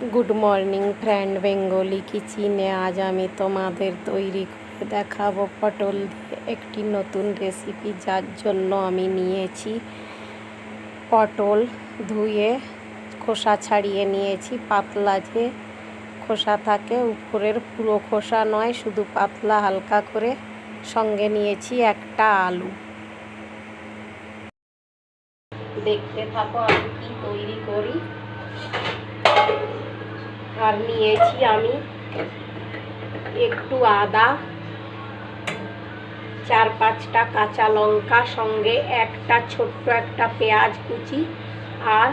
Good morning friend Bengali কিচেনে আজ আমি তোমাদের তৈরি করে দেখাবো পটল দিয়ে একটি নতুন রেসিপি যার জন্য আমি নিয়েছি পটল ধুয়ে, খোসা ছাড়িয়ে নিয়েছি। পাতলা যে খোসা থাকে, উপরের পুরো খোসা নয়, শুধু পাতলা হালকা করে সঙ্গে নিয়েছি একটা আলু। দেখতে থাকো আমি কি তৈরি করি। আর নিয়েছি আমি। একটু আদা, চার পাঁচটা কাঁচা লঙ্কা সঙ্গে একটা ছোট্ট একটা পেঁয়াজ কুচি আর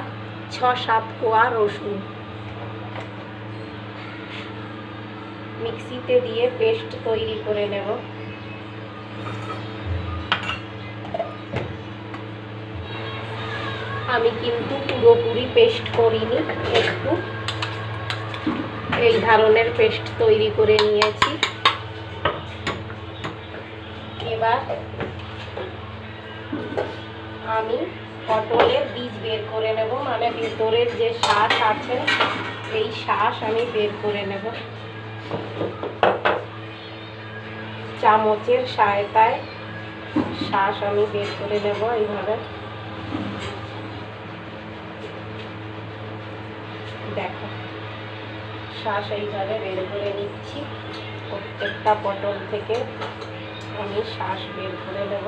ছ সাত কোয়া রসুন। মিক্সিতে দিয়ে পেস্ট তৈরি করে নেব। আমি কিন্তু পুরোপুরি পেস্ট করিনি, একটু এই ধরনের পেস্ট তৈরি করে নিয়েছি। এবার আমি পটলের বীজ বের করে নেব মানে ভিতরের যে শ্বাস আছে, এই শ্বাস আমি বের করে নেব। চামচের সহায়তায় শ্বাস আমি বের করে নেব এইভাবে। দেখো। শ্বাস এইভাবে বের করে নিচ্ছি। প্রত্যেকটা পটল থেকে আমি শ্বাস বের করে নেব।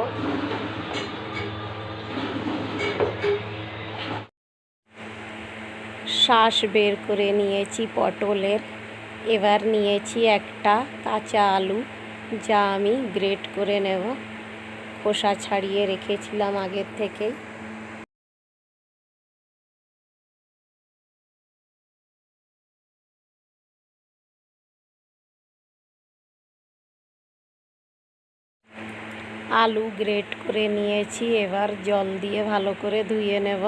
শ্বাস বের করে নিয়েছি পটলের। এবার নিয়েছি একটা কাঁচা আলু, যা আমি গ্রেট করে নেব। খোসা ছাড়িয়ে রেখেছিলাম আগের থেকেই। আলু গ্রেট করে নিয়েছি, এবার জল দিয়ে ভালো করে ধুয়ে নেব।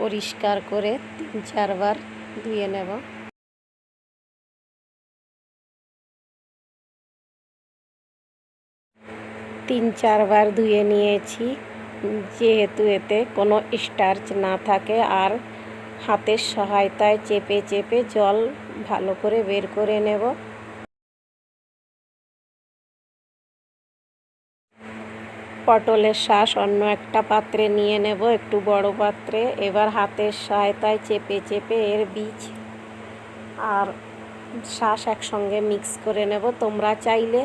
পরিষ্কার করে তিন চারবার ধুয়ে নেব। তিন চারবার ধুয়ে নিয়েছি, যেহেতু এতে কোনো স্টার্চ না থাকে আর হাতের সহায়তায় চেপে চেপে জল ভালো করে বের করে নেব। পটলের শ্বাস অন্য একটা পাত্রে নিয়ে নেব, একটু বড় পাত্রে। এবার হাতের সহায়তায় চেপে চেপে এর বীজ আর শ্বাস একসঙ্গে মিক্স করে নেব। তোমরা চাইলে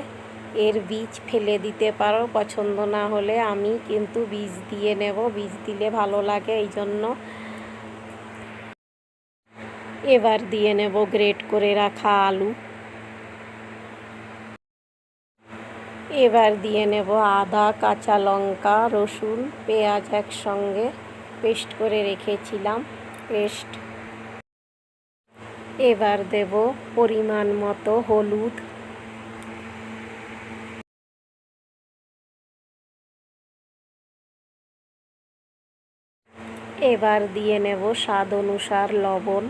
এর বীজ ফেলে দিতে পারো, পছন্দ না হলে আমি কিন্তু বীজ দিয়ে নেব, বীজ দিলে ভালো লাগে, এই জন্য। এবার দিয়ে নেব গ্রেট করে রাখা আলু। এবার দিয়ে নেব আদা, কাঁচা লঙ্কা, রসুন, পেঁয়াজ একসঙ্গে পেস্ট করে রেখেছিলাম, পেস্ট। এবার দেব পরিমাণ মতো হলুদ। এবার দিয়ে নেব স্বাদ অনুসার লবণ।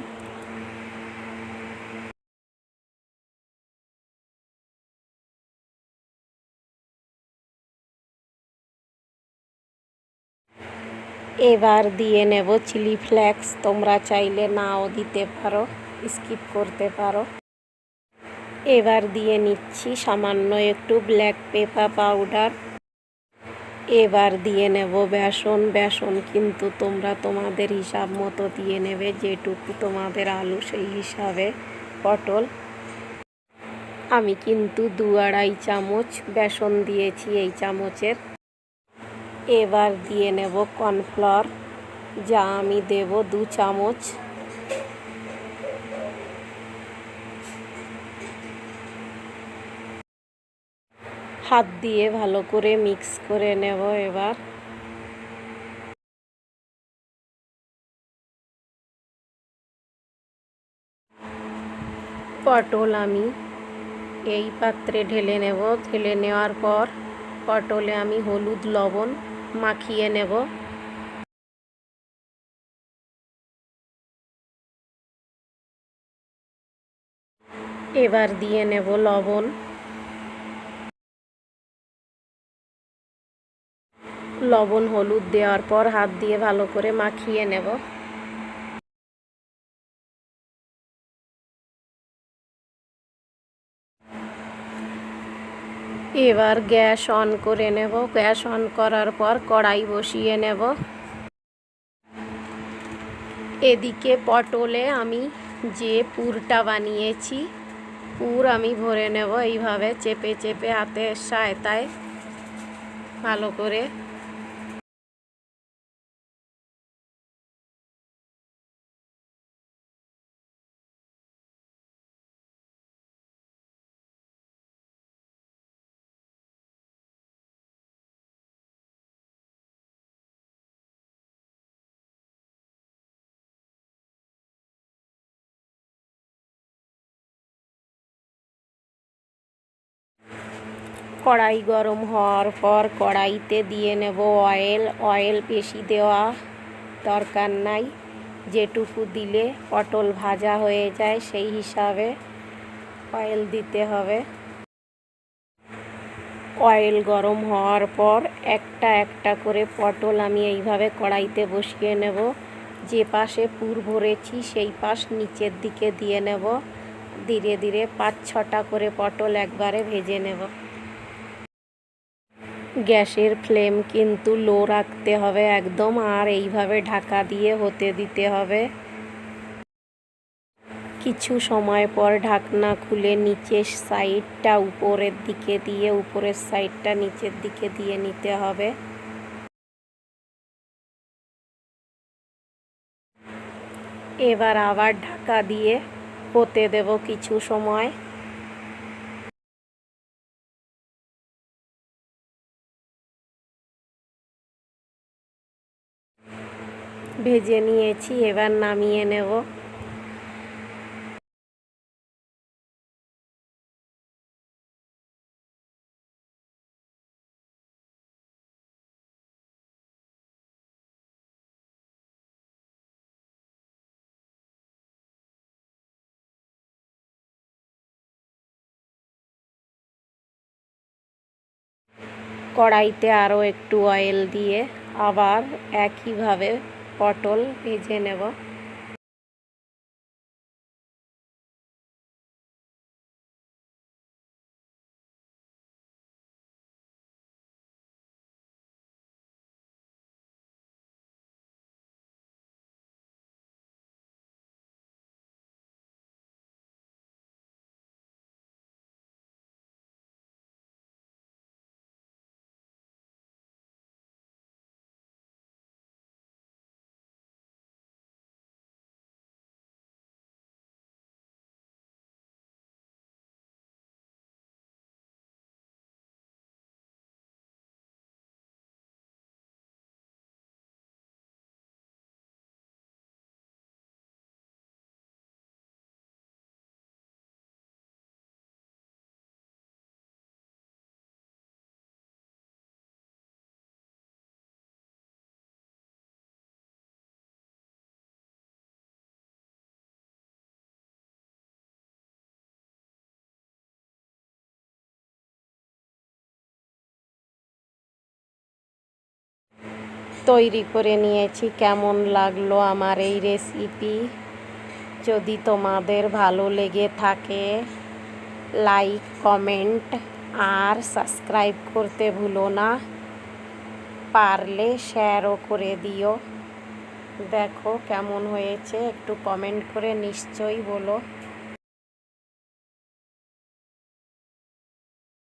এবার দিয়ে নেব চিলি ফ্লেক্স। তোমরা চাইলে নাও দিতে পারো, স্কিপ করতে পারো। এবার দিয়ে নিচ্ছি সামান্য একটু ব্ল্যাক পেপার পাউডার। এবার দিয়ে নেব বেসন। বেসন কিন্তু তোমরা তোমাদের হিসাব মতো দিয়ে নেবে, যেটুকু তোমাদের আলু সেই হিসাবে, পটল। আমি কিন্তু দু আড়াই চামচ বেসন দিয়েছি এই চামচের। এবার দিয়ে নেব কর্নফ্লাওয়ার। যা আমি দেব দু চামচ। হাত দিয়ে ভালো করে মিক্স করে নেব এবার। পটল আমি এই পাত্রে ঢেলে নেব। ঢেলে নেওয়ার পর পটলে আমি হলুদ লবণ মাখিয়ে নেব। এবার দিয়ে নেব লবণ। লবণ হলুদ দেওয়ার পর হাত দিয়ে ভালো করে মাখিয়ে নেব। এবার গ্যাস অন করে নেব। গ্যাস অন করার পর কড়াই বসিয়ে নেব। এদিকে পটলে আমি যে পুরটা বানিয়েছি, পুর আমি ভরে নেব। এইভাবে চেপে চেপে হাতের সায়তায় ভালো করে কড়াই গরম হওয়ার পর কড়াইতে দিয়ে নেব অয়েল অয়েল বেশি দেওয়া দরকার নাই। যেটুকু দিলে পটল ভাজা হয়ে যায়, সেই হিসাবে অয়েল দিতে হবে। অয়েল গরম হওয়ার পর একটা একটা করে পটল আমি এইভাবে কড়াইতে বসিয়ে নেব। যে পাশে পুর ভরেছি, সেই পাশ নিচের দিকে দিয়ে নেব। ধীরে ধীরে পাঁচ ছটা করে পটল একবারে ভেজে নেব। গ্যাসের ফ্লেম কিন্তু লো রাখতে হবে একদম, আর এইভাবে ঢাকা দিয়ে হতে দিতে হবে। কিছু সময় পর ঢাকনা খুলে নিচের সাইডটা উপরের দিকে দিয়ে, উপরের সাইডটা নিচের দিকে দিয়ে নিতে হবে। এবার আবার ঢাকা দিয়ে হতে দেব কিছু সময়। ভেজে নিয়েছি এবার নামিয়ে নেব। কড়াইতে আরও একটু অয়েল দিয়ে আবার একইভাবে পটল ভেজে নেব। তৈরি করে নিয়েছি। কেমন লাগল আমার এই রেসিপি যদি তোমাদের ভালো লেগে থাকে লাইক কমেন্ট আর সাবস্ক্রাইব করতে ভুলো না। পারলে শেয়ারও করে দিও। দেখো কেমন হয়েছে, একটু কমেন্ট করে নিশ্চয়ই বলো।